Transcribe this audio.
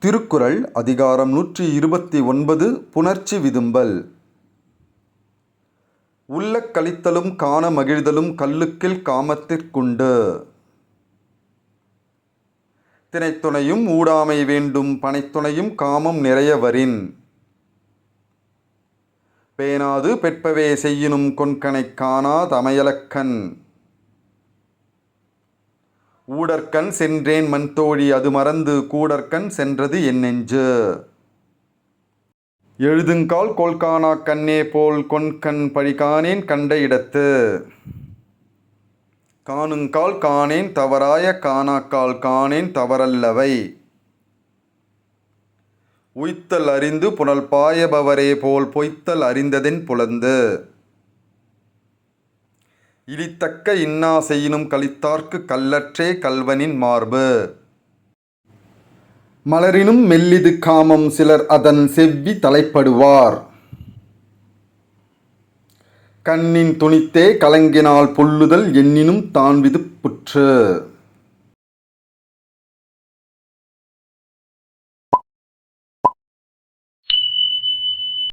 திருக்குறள் அதிகாரம் நூற்றி இருபத்தி ஒன்பது புணர்ச்சி விதும்பல். உள்ள கழித்தலும் காண மகிழ்தலும் கல்லுக்கில் காமத்திற்குண்டு தினைத்துணையும் ஊடாமை வேண்டும் பனைத்துணையும் காமம் நிறைய வரின். பேணாது பெற்பவே செய்யினும் கொன்கனைக் காணாதமையலக்கன் ஊடற்கண் சென்றேன் மண்தோழி அது மறந்து கூடற்கண் சென்றது என் நெஞ்சு. எழுதுங்கால் கோல்கானா கண்ணே போல் கொன்கண் பழிகானேன் கண்ட இடத்து. காணுங்கால் காணேன் தவறாய காணாக்கால் காணேன் தவறல்லவை. உய்த்தல் அறிந்து புனல் பாயபவரே போல் பொய்த்தல் அறிந்ததென் புலந்து. இழித்தக்க இன்னா செய்யினும் கலித்தார்க்கு கல்லற்றே கல்வனின் மார்பு. மலரினும் மெல்லிது காமம் சிலர் அதன் செவ்வி தலைப்படுவார். கண்ணின் துணித்தே கலங்கினால் பொல்லுதல் எண்ணினும் தான்விது புற்று.